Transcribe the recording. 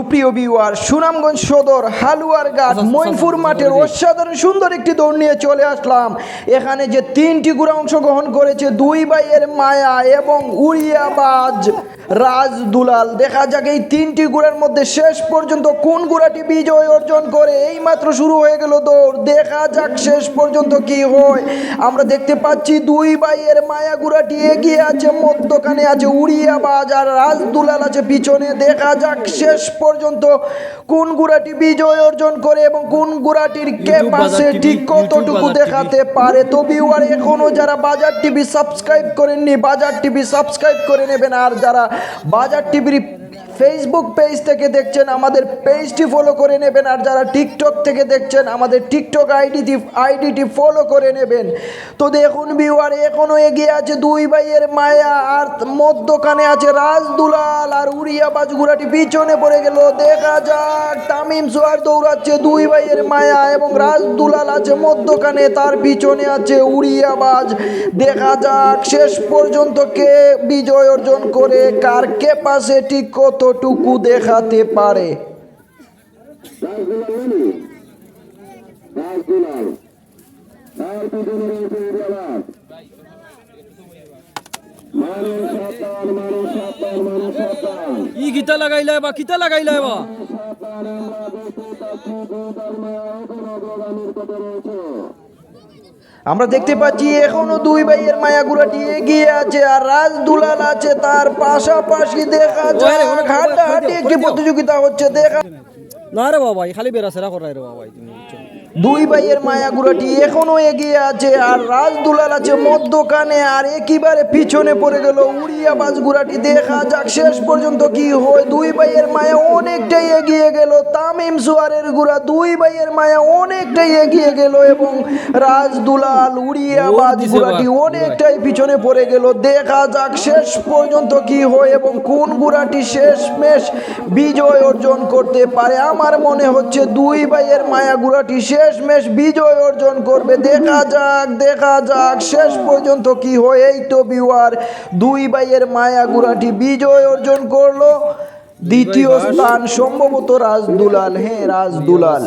সুপ্রিয় বিওয়ার সুনামগঞ্জ সদর হালুয়ার ঘাট মইনপুর মাঠের অসাধারণ সুন্দর একটি দৌড় নিয়ে চলে আসলাম। এখানে যে তিনটি গুড়া অংশগ্রহণ করেছে দুই ভাইয়ের মায়া এবং উড়িয়াবাজ রাজ দুলাল দেখা যাক এই তিনটি গুড়ার মধ্যে শেষ পর্যন্ত কোন গুড়াটি বিজয় অর্জন করে। এই মাত্র শুরু হয়ে গেল দৌড়। দেখা যাক শেষ পর্যন্ত কি হয়। আমরা দেখতে পাচ্ছি দুই ভাইয়ের মায়া গুড়াটি এগিয়ে আছে মধ্যখানে আছে উড়িয়াবাজ আর রাজ দুলাল আছে পিছনে। দেখা যাক শেষ পর্যন্ত কোন গুড়াটি বিজয় অর্জন করে এবং কোন গুড়াটির কে পাশে ঠিক কতটুকু দেখাতে পারে? তো ভিউয়ার এখনও যারা বাজার টিভি সাবস্ক্রাইব করেননি বাজার টিভি সাবস্ক্রাইব করে নেবেন। আর যারা বাজার টিভির ফেসবুক পেজ থেকে দেখছেন, আমাদের পেজটি ফলো করে নেবেন। আর যারা টিকটক থেকে দেখছেন, আমাদের টিকটক আইডিটি আইডিটি ফলো করে নেবেন। তো দেখুন ভিউয়ার এখনও এগিয়ে আছে দুই ভাইয়ের মায়া, আর মধ্যখানে আছে রাজ দুলাল, আর উড়িয়া বাজগুড়াটি পিছনে পড়ে গেল। দেখা যাক, তামিম সোয়ার দৌড়াচ্ছে দুই ভাইয়ের মায়া এবং রাজ দুলাল আছে মধ্যখানে, তার পিছনে আছে উড়িয়া বাজ। দেখা যাক, শেষ পর্যন্ত কে বিজয় অর্জন করে, কার কে পাশে ঠিক কতটুকু দেখাতে পারে? ই গীতা লাগাইলে বা কিতা লাগাইলে বা আমরা দেখতে পাচ্ছি এখনও দুই ভাইয়ের মায়া গুড়াটি এগিয়ে আছে আর রাজ দুলাল আছে তার পাশাপাশি দেখা যায় হাড্ডাহাড্ডি একটি প্রতিযোগিতা হচ্ছে দেখা না রে বাবা খালি বেড়া সেরা করাই রে বাবা তুমি দুই ভাইয়ের মায়া মায়াগুড়াটি এখনও এগিয়ে আছে আর রাজ দুলাল আছে মধ্যখানে আর একেবারে পিছনে পড়ে গেল উড়িয়া বাজগুড়াটি দেখা যাক শেষ পর্যন্ত কি হয়। দুই ভাইয়ের মায়া অনেকটাই এগিয়ে গেল তামিম সুয়ারের গুড়া দুই ভাইয়ের মায়া অনেকটাই এগিয়ে গেল এবং রাজ দুলাল উড়িয়া বাজগুড়াটি অনেকটাই পিছনে পড়ে গেল। দেখা যাক শেষ পর্যন্ত কি হয় এবং কোন গুড়াটি শেষ মেশ বিজয় অর্জন করতে পারে। আমার মনে হচ্ছে দুই ভাইয়ের মায়া গুড়াটি শেষ মেশ বিজয় অর্জন করবে। দেখা যাক দেখা যাক শেষ পর্যন্ত কি হয়। এই তো বিওয়ার দুই ভাইয়ের মায়া গুড়াটি বিজয় অর্জন করল। দ্বিতীয় স্থান সম্ভবত রাজদুলাল। হ্যাঁ রাজ দুলাল